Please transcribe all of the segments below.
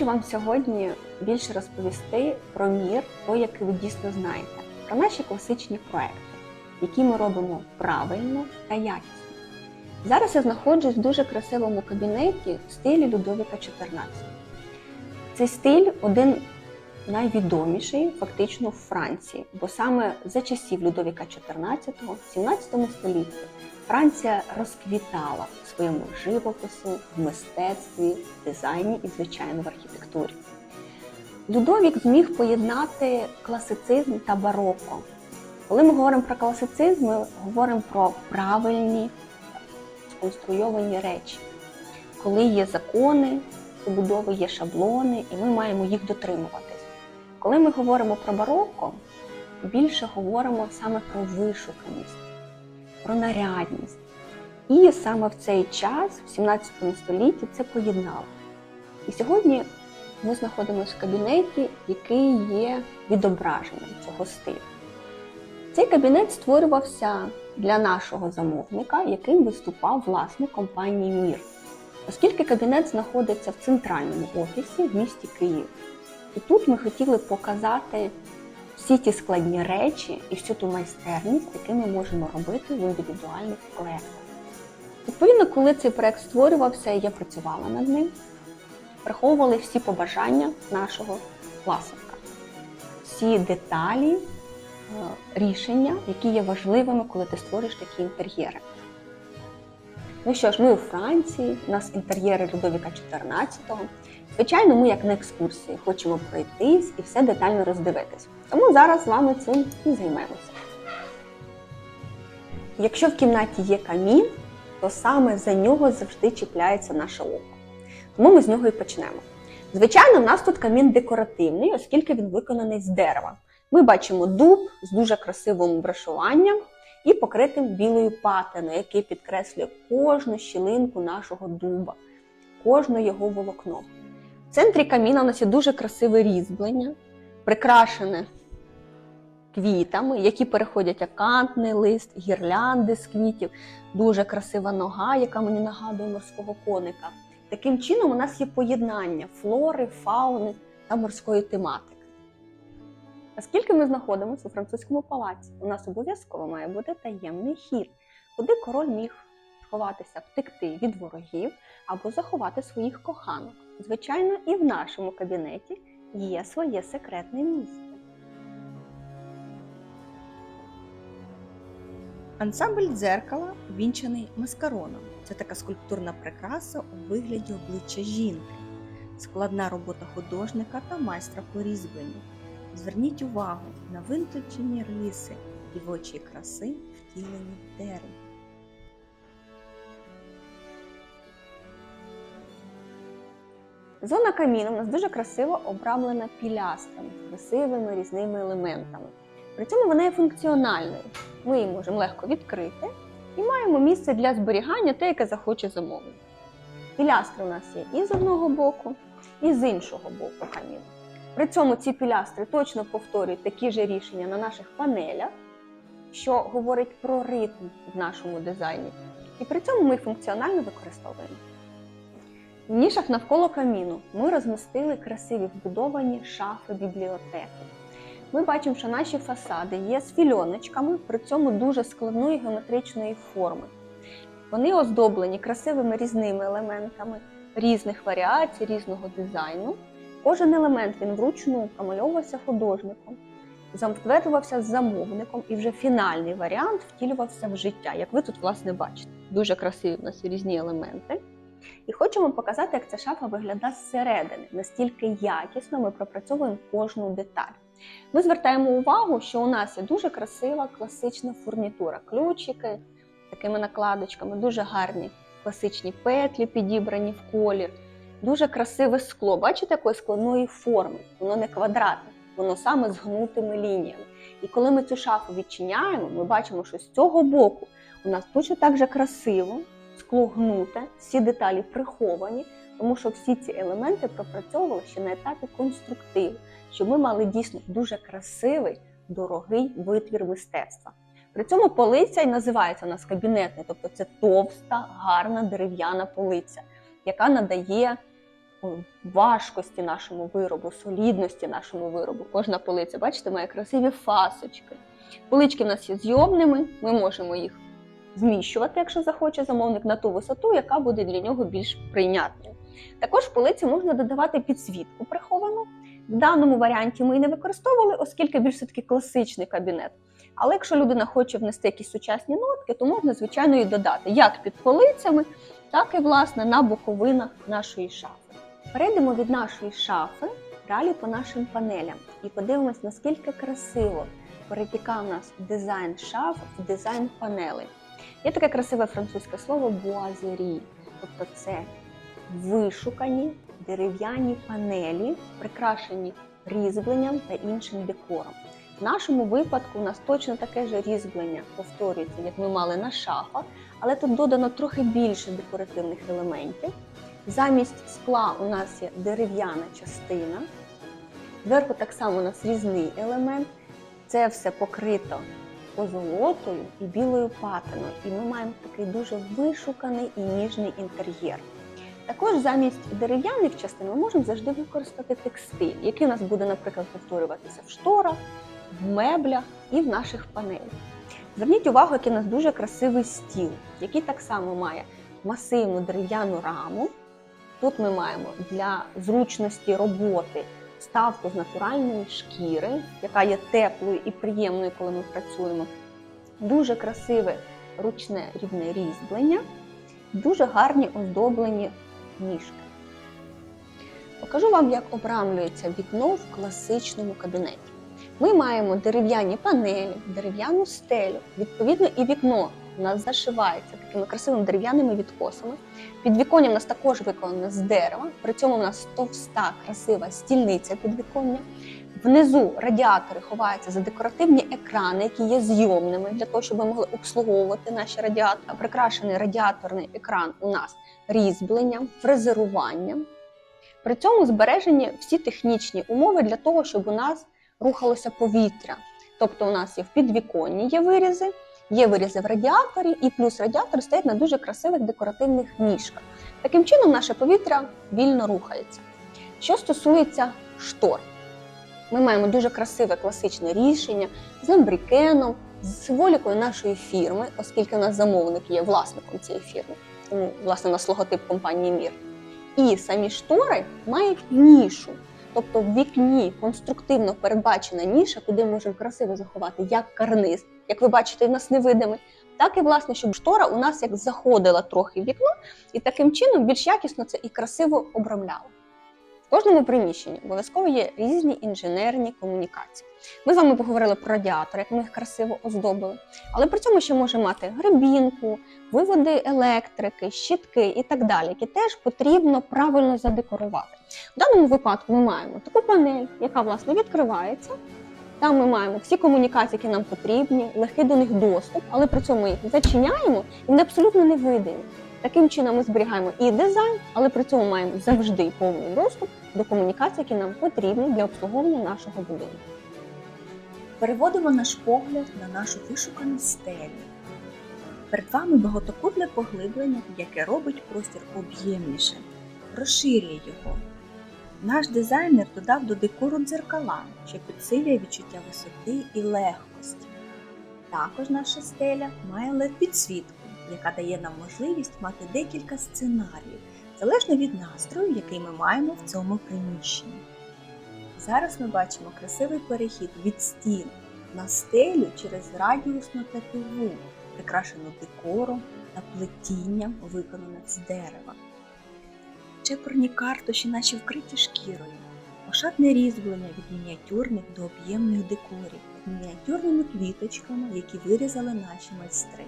Хочу вам сьогодні більше розповісти про мір, той, який ви дійсно знаєте, про наші класичні проекти, які ми робимо правильно та якісно. Зараз я знаходжусь в дуже красивому кабінеті в стилі Людовіка 14. Цей стиль один найвідоміший фактично в Франції, бо саме за часів Людовіка XIV, в 17 столітті, Франція розквітала в своєму живопису, в мистецтві, дизайні і, звичайно, в архітектурі. Людовік зміг поєднати класицизм та бароко. Коли ми говоримо про класицизм, ми говоримо про правильні сконструйовані речі. Коли є закони побудови, є шаблони, і ми маємо їх дотримуватись. Коли ми говоримо про бароко, більше говоримо саме про вишуканість, про нарядність. І саме в цей час, в 17 столітті, це поєднало. І сьогодні ми знаходимося в кабінеті, який є відображенням цього стилю. Цей кабінет створювався для нашого замовника, яким виступав власник компанії Мір. Оскільки кабінет знаходиться в центральному офісі в місті Київ. І тут ми хотіли показати всі ті складні речі і всю ту майстерність, яку ми можемо робити в індивідуальних проєктах. Відповідно, коли цей проєкт створювався, я працювала над ним, враховували всі побажання нашого власника, всі деталі, е, рішення, які є важливими, коли ти створюєш такі інтер'єри. Ну що ж, ми у Франції, у нас інтер'єри Людовіка XIV. Звичайно, ми, як на екскурсії, хочемо пройтись і все детально роздивитись. Тому зараз з вами цим і займемося. Якщо в кімнаті є камін, то саме за нього завжди чіпляється наше око. Тому ми з нього і почнемо. Звичайно, в нас тут камін декоративний, оскільки він виконаний з дерева. Ми бачимо дуб з дуже красивим брашуванням і покритим білою патиною, який підкреслює кожну щілинку нашого дуба, кожне його волокно. В центрі каміна у нас є дуже красиве різьблення, прикрашене квітами, які переходять акантний лист, гірлянди з квітів, дуже красива нога, яка мені нагадує морського коника. Таким чином, у нас є поєднання флори, фауни та морської тематики. Оскільки ми знаходимося у французькому палаці, у нас обов'язково має бути таємний хід, куди король міг сховатися, втекти від ворогів або заховати своїх коханок. Звичайно, і в нашому кабінеті є своє секретне місце. Ансамбль дзеркала вінчаний маскароном. Це така скульптурна прикраса у вигляді обличчя жінки, складна робота художника та майстра по різьбленню. Зверніть увагу на винточені риси дівочої краси, втілені в дереві. Зона каміну у нас дуже красиво обрамлена пілястрами, красивими різними елементами. При цьому вона є функціональною. Ми її можемо легко відкрити і маємо місце для зберігання, те, яке захоче замовник. Пілястри у нас є і з одного боку, і з іншого боку каміну. При цьому ці пілястри точно повторюють такі ж рішення на наших панелях, що говорить про ритм в нашому дизайні. І при цьому ми функціонально використовуємо. В нішах навколо каміну ми розмістили красиві вбудовані шафи бібліотеки. Ми бачимо, що наші фасади є з фільоночками, при цьому дуже складної геометричної форми. Вони оздоблені красивими різними елементами різних варіацій, різного дизайну. Кожен елемент він вручну промальовувався художником, затверджувався з замовником, і вже фінальний варіант втілювався в життя, як ви тут, власне, бачите. Дуже красиві у нас різні елементи. І хочемо показати, як ця шафа виглядає зсередини, настільки якісно ми пропрацьовуємо кожну деталь. Ми звертаємо увагу, що у нас є дуже красива класична фурнітура, ключики такими накладочками, дуже гарні класичні петлі підібрані в колір, дуже красиве скло. Бачите, якої складної форми, воно не квадратне, воно саме з гнутими лініями. І коли ми цю шафу відчиняємо, ми бачимо, що з цього боку у нас точно так же красиво, скло гнуте, всі деталі приховані, тому що всі ці елементи пропрацьовували ще на етапі конструктиву, щоб ми мали дійсно дуже красивий, дорогий витвір мистецтва. При цьому полиця і називається у нас кабінетний, тобто це товста, гарна дерев'яна полиця, яка надає важкості нашому виробу, солідності нашому виробу. Кожна полиця, бачите, має красиві фасочки. Полички в нас є зйомними, ми можемо їх зміщувати, якщо захоче замовник, на ту висоту, яка буде для нього більш прийнятною. Також в полиці можна додавати підсвітку приховану. В даному варіанті ми і не використовували, оскільки більш все-таки класичний кабінет. Але якщо людина хоче внести якісь сучасні нотки, то можна, звичайно, і додати як під полицями, так і власне на боковинах нашої шафи. Перейдемо від нашої шафи далі по нашим панелям і подивимось, наскільки красиво перетікав нас дизайн шаф в дизайн панелей. Є таке красиве французьке слово буазері, тобто це вишукані дерев'яні панелі, прикрашені різьбленням та іншим декором. В нашому випадку у нас точно таке ж різьблення повторюється, як ми мали на шафах, але тут додано трохи більше декоративних елементів. Замість скла у нас є дерев'яна частина. Зверху так само у нас різний елемент. Це все покрито позолотою і білою патиною. І ми маємо такий дуже вишуканий і ніжний інтер'єр. Також замість дерев'яних частин ми можемо завжди використати текстиль, який у нас буде, наприклад, повторюватися в шторах, в меблях і в наших панелях. Зверніть увагу, який у нас дуже красивий стіл, який так само має масивну дерев'яну раму. Тут ми маємо для зручності роботи вставку з натуральної шкіри, яка є теплою і приємною, коли ми працюємо. Дуже красиве ручне рівне різьблення, дуже гарні оздоблені ніжки. Покажу вам, як обрамлюється вікно в класичному кабінеті. Ми маємо дерев'яні панелі, дерев'яну стелю, відповідно, і вікно у нас зашивається такими красивими дерев'яними відкосами. Підвіконня у нас також виконане з дерева, при цьому у нас товста, красива стільниця підвіконня. Внизу радіатори ховаються за декоративні екрани, які є зйомними для того, щоб ми могли обслуговувати наші радіатори. Прикрашений радіаторний екран у нас різьбленням, фрезеруванням. При цьому збережені всі технічні умови для того, щоб у нас рухалося повітря. Тобто у нас є в підвіконні є вирізи, є вирізи в радіаторі, і плюс радіатор стоять на дуже красивих декоративних ніжках. Таким чином, наше повітря вільно рухається. Що стосується штор, ми маємо дуже красиве класичне рішення з ламбрікеном, з символікою нашої фірми, оскільки у нас замовник є власником цієї фірми, тому власне у нас логотип компанії Мір. І самі штори мають нішу. Тобто в вікні конструктивно передбачена ніша, куди ми можемо красиво заховати як карниз, як ви бачите, в нас невидимий, так і власне, щоб штора у нас як заходила трохи в вікно, і таким чином більш якісно це і красиво обрамляло. В кожному приміщенні обов'язково є різні інженерні комунікації. Ми з вами поговорили про радіатор, як ми їх красиво оздобили, але при цьому ще може мати гребінку, виводи електрики, щітки і так далі, які теж потрібно правильно задекорувати. В даному випадку ми маємо таку панель, яка власне відкривається. Там ми маємо всі комунікації, які нам потрібні, легкий до них доступ, але при цьому їх зачиняємо і вони абсолютно не видимі. Таким чином ми зберігаємо і дизайн, але при цьому маємо завжди повний доступ до комунікацій, які нам потрібні для обслуговування нашого будинку. Переводимо наш погляд на нашу вишукану стелю. Перед вами багатокутне поглиблення, яке робить простір об'ємнішим, розширює його. Наш дизайнер додав до декору дзеркала, що підсилює відчуття висоти і легкості. Також наша стеля має led підсвітку, яка дає нам можливість мати декілька сценаріїв, залежно від настрою, який ми маємо в цьому приміщенні. Зараз ми бачимо красивий перехід від стін на стелю через радіусну тетиву, прикрашену декором та плетінням, виконаним з дерева. Чепурні картоші, наче вкриті шкірою, ошатне різьблення від мініатюрних до об'ємних декорів, мініатюрними квіточками, які вирізали наші майстри.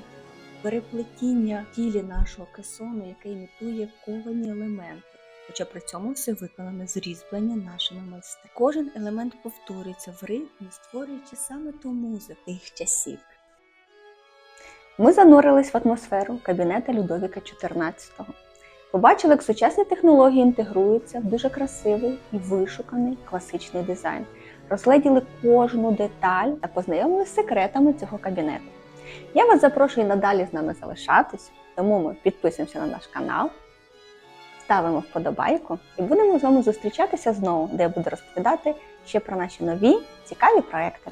Переплетіння в тілі нашого кесону, яке імітує ковані елементи, хоча при цьому все виконане з різьблення нашими майстрами. Кожен елемент повторюється в ритмі, створюючи саме ту музику тих часів. Ми занурились в атмосферу кабінета Людовіка XIV. Побачили, як сучасні технології інтегруються в дуже красивий і вишуканий класичний дизайн. Розгледіли кожну деталь та познайомилися з секретами цього кабінету. Я вас запрошую надалі з нами залишатись, тому ми підписуємося на наш канал, ставимо вподобайку і будемо з вами зустрічатися знову, де я буду розповідати ще про наші нові цікаві проекти.